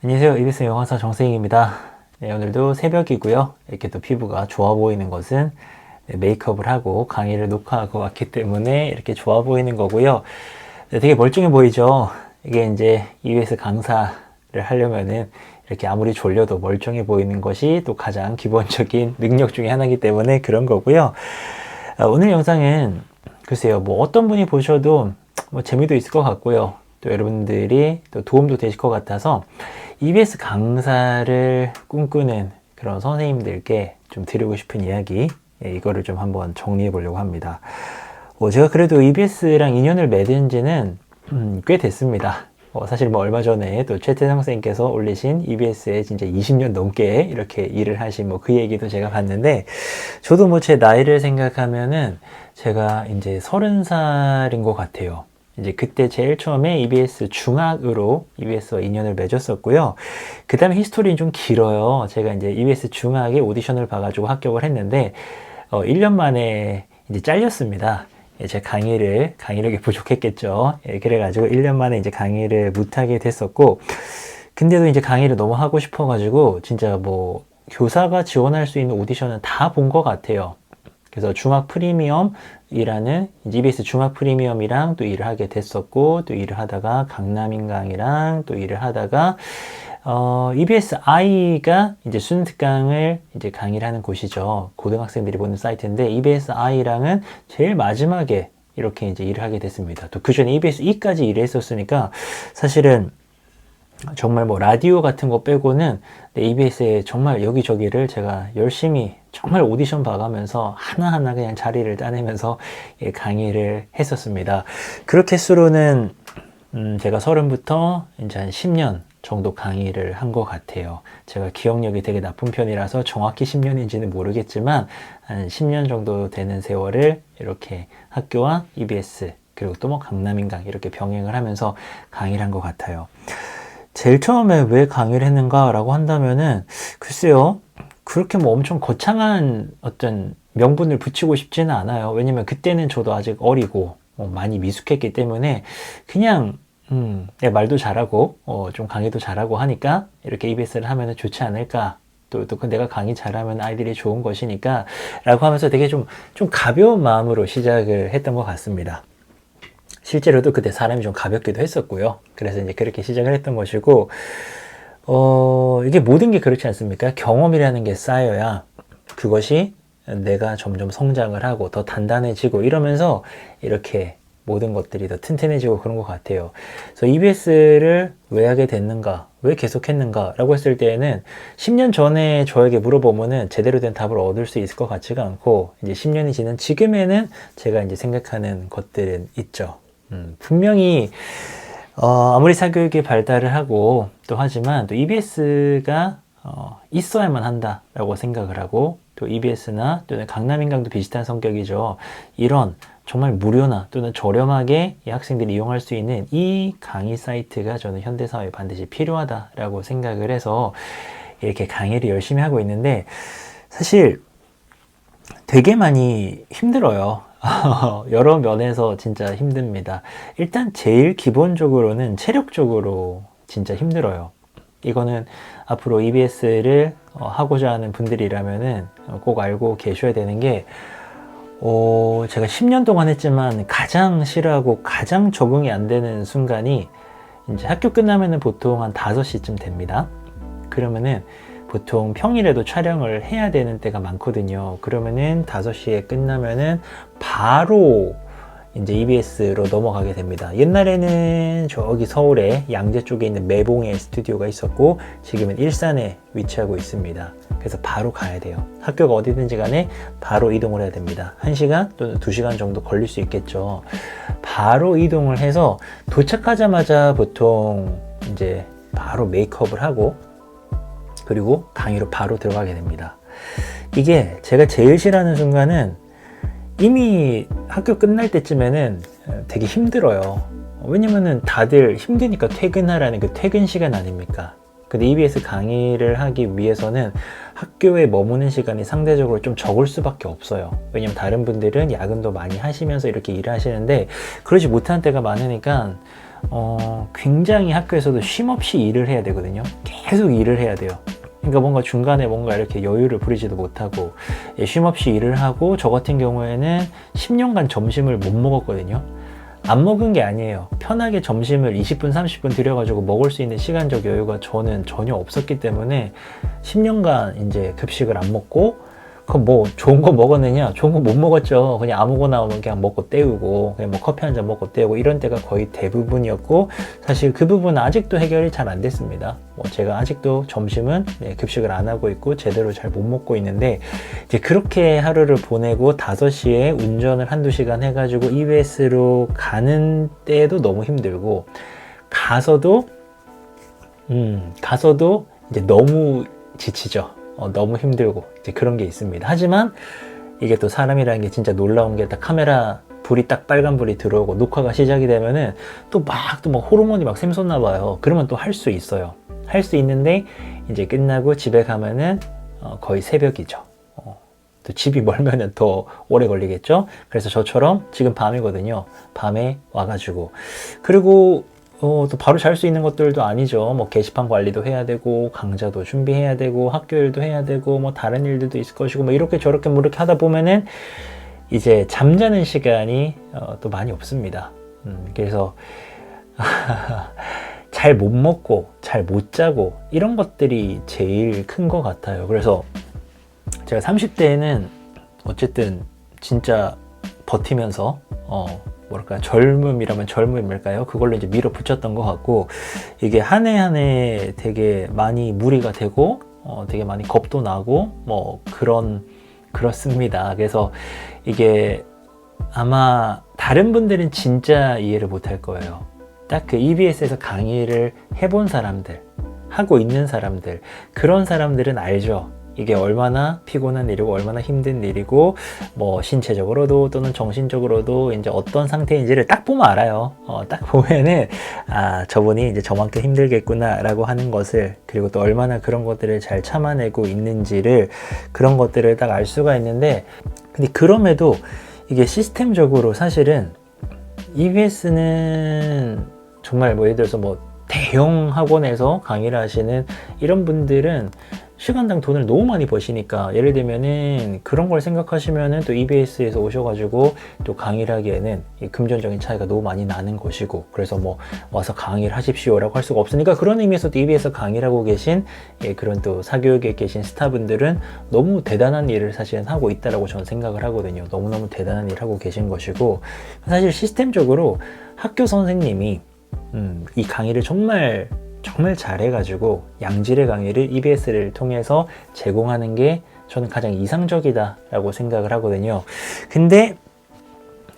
안녕하세요. 이비스 영화사 정세익입니다. 네, 오늘도 새벽이고요. 이렇게 또 피부가 좋아 보이는 것은 네, 메이크업을 하고 강의를 녹화하고 왔기 때문에 이렇게 좋아 보이는 거고요. 네, 되게 멀쩡해 보이죠? 이게 이제 EBS 강사를 하려면은 이렇게 아무리 졸려도 멀쩡해 보이는 것이 또 가장 기본적인 능력 중에 하나이기 때문에 그런 거고요. 아, 오늘 영상은 글쎄요, 뭐 어떤 분이 보셔도 뭐 재미도 있을 것 같고요. 또 여러분들이 또 도움도 되실 것 같아서 EBS 강사를 꿈꾸는 그런 선생님들께 좀 드리고 싶은 이야기, 예, 이거를 좀 한번 정리해 보려고 합니다. 어, 제가 그래도 EBS랑 인연을 맺은 지는 음, 꽤 됐습니다. 어, 사실 뭐 얼마 전에 또 최태성 선생님께서 올리신 EBS에 진짜 20년 넘게 이렇게 일을 하신 뭐 그 얘기도 제가 봤는데 저도 뭐 제 나이를 생각하면은 제가 이제 서른 살인 것 같아요. 이제 그때 제일 처음에 EBS 중학으로 EBS와 인연을 맺었었고요. 그 다음에 히스토리는 좀 길어요. 제가 이제 EBS 중학에 오디션을 봐가지고 합격을 했는데, 어, 1년 만에 이제 잘렸습니다. 예, 제 강의를, 강의력이 부족했겠죠. 예, 그래가지고 1년 만에 이제 강의를 못하게 됐었고, 근데도 이제 강의를 너무 하고 싶어가지고, 진짜 뭐, 교사가 지원할 수 있는 오디션은 다 본 것 같아요. 그래서 중학 프리미엄이라는 EBS 중학 프리미엄이랑 또 일을 하게 됐었고 또 일을 하다가 강남인강이랑 또 일을 하다가 어, EBS I가 이제 수능 특강을 이제 강의를 하는 곳이죠. 고등학생들이 보는 사이트인데 EBS I랑은 제일 마지막에 이렇게 이제 일을 하게 됐습니다. 또 그 전에 EBS E까지 일을 했었으니까 사실은 정말 뭐 라디오 같은 거 빼고는 EBS에 정말 여기저기를 제가 열심히 정말 오디션 봐가면서 하나하나 그냥 자리를 따내면서 예, 강의를 했었습니다. 그렇게 수로는 음 제가 서른부터 이제 한 10년 정도 강의를 한 것 같아요. 제가 기억력이 되게 나쁜 편이라서 정확히 10년인지는 모르겠지만 한 10년 정도 되는 세월을 이렇게 학교와 EBS 그리고 또 뭐 강남인강 이렇게 병행을 하면서 강의를 한 것 같아요. 제일 처음에 왜 강의를 했는가라고 한다면은 글쎄요. 그렇게 뭐 엄청 거창한 어떤 명분을 붙이고 싶지는 않아요. 왜냐면 그때는 저도 아직 어리고 어, 많이 미숙했기 때문에 그냥 음, 내 말도 잘하고 어, 좀 강의도 잘하고 하니까 이렇게 EBS를 하면 좋지 않을까. 또, 또그 내가 강의 잘하면 아이들이 좋은 것이니까 라고 하면서 되게 좀, 좀 가벼운 마음으로 시작을 했던 것 같습니다. 실제로도 그때 사람이 좀 가볍기도 했었고요. 그래서 이제 그렇게 시작을 했던 것이고, 어, 이게 모든 게 그렇지 않습니까? 경험이라는 게 쌓여야 그것이 내가 점점 성장을 하고 더 단단해지고 이러면서 이렇게 모든 것들이 더 튼튼해지고 그런 것 같아요. 그래서 EBS를 왜 하게 됐는가, 왜 계속했는가 라고 했을 때에는 10년 전에 저에게 물어보면은 제대로 된 답을 얻을 수 있을 것 같지가 않고 이제 10년이 지난 지금에는 제가 이제 생각하는 것들은 있죠. 음, 분명히 어, 아무리 사교육이 발달을 하고 또 하지만 또 EBS가 어, 있어야만 한다라고 생각을 하고 또 EBS나 또는 강남인강도 비슷한 성격이죠. 이런 정말 무료나 또는 저렴하게 이 학생들이 이용할 수 있는 이 강의 사이트가 저는 현대사회에 반드시 필요하다라고 생각을 해서 이렇게 강의를 열심히 하고 있는데 사실 되게 많이 힘들어요. 여러 면에서 진짜 힘듭니다. 일단 제일 기본적으로는 체력적으로 진짜 힘들어요. 이거는 앞으로 EBS를 어, 하고자 하는 분들이라면은 꼭 알고 계셔야 되는 게, 어, 제가 10년 동안 했지만 가장 싫어하고 가장 적응이 안 되는 순간이 이제 학교 끝나면은 보통 한 5시쯤 됩니다. 그러면은 보통 평일에도 촬영을 해야 되는 때가 많거든요. 그러면은 5시에 끝나면은 바로 이제 EBS로 넘어가게 됩니다. 옛날에는 저기 서울에 양재 쪽에 있는 매봉에 스튜디오가 있었고 지금은 일산에 위치하고 있습니다. 그래서 바로 가야 돼요. 학교가 어디든지 간에 바로 이동을 해야 됩니다. 1시간 또는 2시간 정도 걸릴 수 있겠죠. 바로 이동을 해서 도착하자마자 보통 이제 바로 메이크업을 하고 그리고 강의로 바로 들어가게 됩니다. 이게 제가 제일 싫어하는 순간은 이미 학교 끝날 때쯤에는 되게 힘들어요. 왜냐면은 다들 힘드니까 퇴근하라는 그 퇴근 시간 아닙니까? 근데 EBS 강의를 하기 위해서는 학교에 머무는 시간이 상대적으로 좀 적을 수밖에 없어요. 왜냐면 다른 분들은 야근도 많이 하시면서 이렇게 일을 하시는데 그러지 못한 때가 많으니까 어, 굉장히 학교에서도 쉼 없이 일을 해야 되거든요. 계속 일을 해야 돼요. 그러니까 뭔가 중간에 뭔가 이렇게 여유를 부리지도 못하고 예, 쉼 없이 일을 하고 저 같은 경우에는 10년간 점심을 못 먹었거든요. 안 먹은 게 아니에요. 편하게 점심을 20분, 30분 들여가지고 먹을 수 있는 시간적 여유가 저는 전혀 없었기 때문에 10년간 이제 급식을 안 먹고 그럼 뭐 좋은 거 먹었느냐? 좋은 거 못 먹었죠. 그냥 아무거나 그냥 먹고 때우고 그냥 뭐 커피 한 잔 먹고 때우고 이런 때가 거의 대부분이었고 사실 그 부분은 아직도 해결이 잘 안 됐습니다. 뭐 제가 아직도 점심은 네, 급식을 안 하고 있고 제대로 잘 못 먹고 있는데 이제 그렇게 하루를 보내고 5시에 운전을 한두 시간 해가지고 EBS로 가는 때도 너무 힘들고 가서도 음 가서도 이제 너무 지치죠. 어, 너무 힘들고 이제 그런 게 있습니다. 하지만 이게 또 사람이라는 게 진짜 놀라운 게 딱 카메라 불이 딱 빨간 불이 들어오고 녹화가 시작이 되면은 또 막 또 막 호르몬이 막 샘솟나 봐요. 그러면 또 할 수 있어요. 할 수 있는데 이제 끝나고 집에 가면은 어, 거의 새벽이죠. 어, 또 집이 멀면은 더 오래 걸리겠죠. 그래서 저처럼 지금 밤이거든요. 밤에 와가지고 그리고 어, 또 바로 잘 수 있는 것들도 아니죠. 뭐 게시판 관리도 해야 되고 강좌도 준비해야 되고 학교 일도 해야 되고 뭐 다른 일들도 있을 것이고 뭐 이렇게 저렇게 뭐 이렇게 하다 보면은 이제 잠자는 시간이 어, 또 많이 없습니다. 음, 그래서 잘 못 먹고 잘 못 자고 이런 것들이 제일 큰 것 같아요. 그래서 제가 30대에는 어쨌든 진짜 버티면서 어, 뭐랄까 젊음이라면 젊음일까요? 그걸로 이제 밀어붙였던 것 같고 이게 한 해 한 해 되게 많이 무리가 되고 어, 되게 많이 겁도 나고 뭐 그런 그렇습니다. 그래서 이게 아마 다른 분들은 진짜 이해를 못할 거예요. 딱 그 EBS에서 강의를 해본 사람들, 하고 있는 사람들, 그런 사람들은 알죠. 이게 얼마나 피곤한 일이고 얼마나 힘든 일이고 뭐 신체적으로도 또는 정신적으로도 이제 어떤 상태인지를 딱 보면 알아요. 어, 딱 보면은 아 저분이 이제 저만큼 힘들겠구나라고 하는 것을 그리고 또 얼마나 그런 것들을 잘 참아내고 있는지를 그런 것들을 딱 알 수가 있는데 근데 그럼에도 이게 시스템적으로 사실은 EBS는 정말 뭐 예를 들어서 뭐 대형 학원에서 강의를 하시는 이런 분들은 시간당 돈을 너무 많이 버시니까 예를 들면은 그런 걸 생각하시면은 또 EBS에서 오셔가지고 또 강의를 하기에는 이 금전적인 차이가 너무 많이 나는 것이고 그래서 뭐 와서 강의를 하십시오라고 할 수가 없으니까 그런 의미에서 도 EBS 강의를 하고 계신 예, 그런 또 사교육에 계신 스타분들은 너무 대단한 일을 사실은 하고 있다라고 저는 생각을 하거든요. 너무너무 대단한 일을 하고 계신 것이고 사실 시스템적으로 학교 선생님이 음, 이 강의를 정말 정말 잘해가지고 양질의 강의를 EBS를 통해서 제공하는 게 저는 가장 이상적이다라고 생각을 하거든요. 근데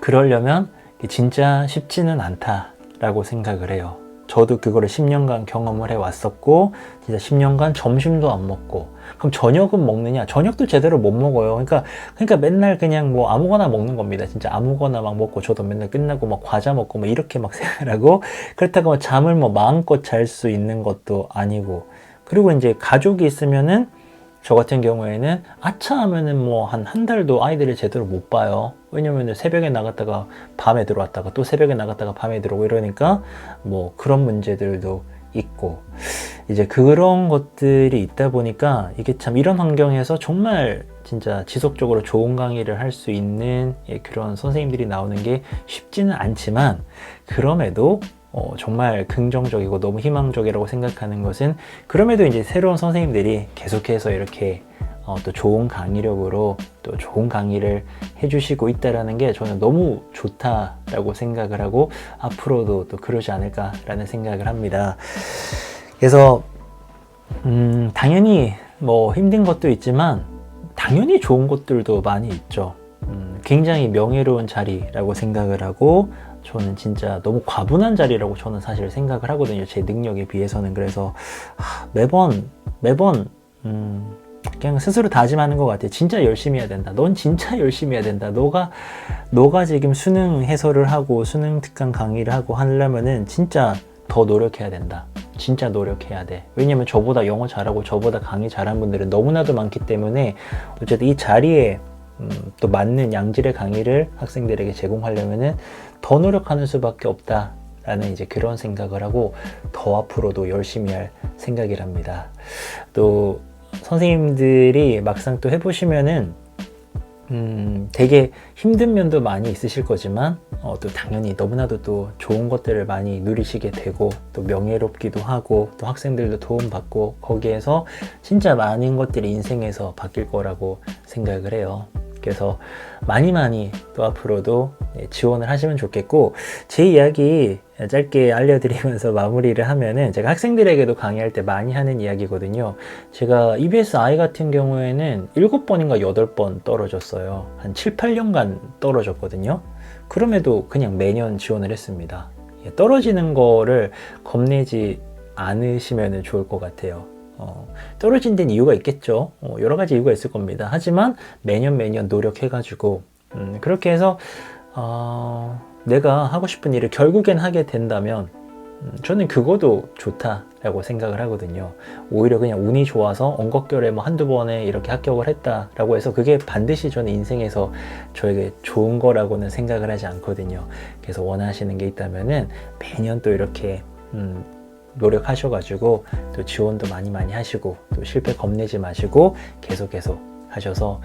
그러려면 진짜 쉽지는 않다라고 생각을 해요. 저도 그거를 10년간 경험을 해 왔었고, 진짜 10년간 점심도 안 먹고, 그럼 저녁은 먹느냐? 저녁도 제대로 못 먹어요. 그러니까, 그러니까 맨날 그냥 뭐 아무거나 먹는 겁니다. 진짜 아무거나 막 먹고, 저도 맨날 끝나고 막 과자 먹고 뭐 이렇게 막 생활하고, 그렇다고 뭐 잠을 뭐 마음껏 잘 수 있는 것도 아니고, 그리고 이제 가족이 있으면은 저 같은 경우에는 아차 하면은 뭐 한 한 달도 아이들을 제대로 못 봐요. 왜냐면 새벽에 나갔다가 밤에 들어왔다가 또 새벽에 나갔다가 밤에 들어오고 이러니까 뭐 그런 문제들도 있고 이제 그런 것들이 있다 보니까 이게 참 이런 환경에서 정말 진짜 지속적으로 좋은 강의를 할 수 있는 예, 그런 선생님들이 나오는 게 쉽지는 않지만 그럼에도 어, 정말 긍정적이고 너무 희망적이라고 생각하는 것은 그럼에도 이제 새로운 선생님들이 계속해서 이렇게 어, 또 좋은 강의력으로 또 좋은 강의를 해주시고 있다라는 게 저는 너무 좋다라고 생각을 하고 앞으로도 또 그러지 않을까라는 생각을 합니다. 그래서 음, 당연히 뭐 힘든 것도 있지만 당연히 좋은 것들도 많이 있죠. 음, 굉장히 명예로운 자리라고 생각을 하고 저는 진짜 너무 과분한 자리라고 저는 사실 생각을 하거든요. 제 능력에 비해서는. 그래서 하, 매번, 매번, 음, 그냥 스스로 다짐하는 것 같아요. 진짜 열심히 해야 된다. 넌 진짜 열심히 해야 된다. 너가, 너가 지금 수능 해설을 하고 수능 특강 강의를 하고 하려면은 진짜 더 노력해야 된다. 진짜 노력해야 돼. 왜냐면 저보다 영어 잘하고 저보다 강의 잘한 분들은 너무나도 많기 때문에 어쨌든 이 자리에 음, 또 맞는 양질의 강의를 학생들에게 제공하려면은 더 노력하는 수밖에 없다. 라는 이제 그런 생각을 하고 더 앞으로도 열심히 할 생각이랍니다. 또 선생님들이 막상 또 해보시면은 음, 되게 힘든 면도 많이 있으실 거지만 어, 또 당연히 너무나도 또 좋은 것들을 많이 누리시게 되고 또 명예롭기도 하고 또 학생들도 도움받고 거기에서 진짜 많은 것들이 인생에서 바뀔 거라고 생각을 해요. 그래서 많이 많이 또 앞으로도 예, 지원을 하시면 좋겠고 제 이야기 짧게 알려드리면서 마무리를 하면은 제가 학생들에게도 강의할 때 많이 하는 이야기거든요. 제가 EBS I 같은 경우에는 7번인가 8번 떨어졌어요. 한 7, 8년간 떨어졌거든요. 그럼에도 그냥 매년 지원을 했습니다. 예, 떨어지는 거를 겁내지 않으시면 좋을 것 같아요. 어, 떨어진 데는 이유가 있겠죠. 어, 여러 가지 이유가 있을 겁니다. 하지만 매년 매년 노력해가지고 음, 그렇게 해서 어, 내가 하고 싶은 일을 결국엔 하게 된다면 음, 저는 그거도 좋다라고 생각을 하거든요. 오히려 그냥 운이 좋아서 엉겁결에 뭐 한두 번에 이렇게 합격을 했다라고 해서 그게 반드시 저는 인생에서 저에게 좋은 거라고는 생각을 하지 않거든요. 그래서 원하시는 게 있다면은 매년 또 이렇게 음, 노력하셔가지고 또 지원도 많이 많이 하시고 또 실패 겁내지 마시고 계속 계속 하셔서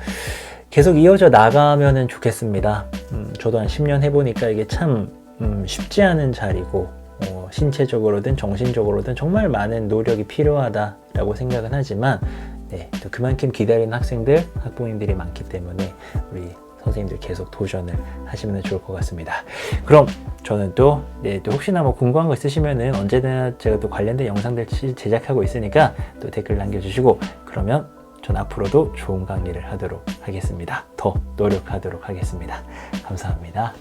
계속 이어져 나가면은 좋겠습니다. 음, 저도 한 10년 해보니까 이게 참 음, 쉽지 않은 자리고 어, 신체적으로든 정신적으로든 정말 많은 노력이 필요하다라고 생각은 하지만 네, 또 그만큼 기다리는 학생들, 학부모님들이 많기 때문에 우리 선생님들 계속 도전을 하시면 좋을 것 같습니다. 그럼 저는 또, 네, 또 혹시나 뭐 궁금한 거 있으시면은 언제나 제가 또 관련된 영상들 치- 제작하고 있으니까 또 댓글 남겨주시고 그러면 전 앞으로도 좋은 강의를 하도록 하겠습니다. 더 노력하도록 하겠습니다. 감사합니다.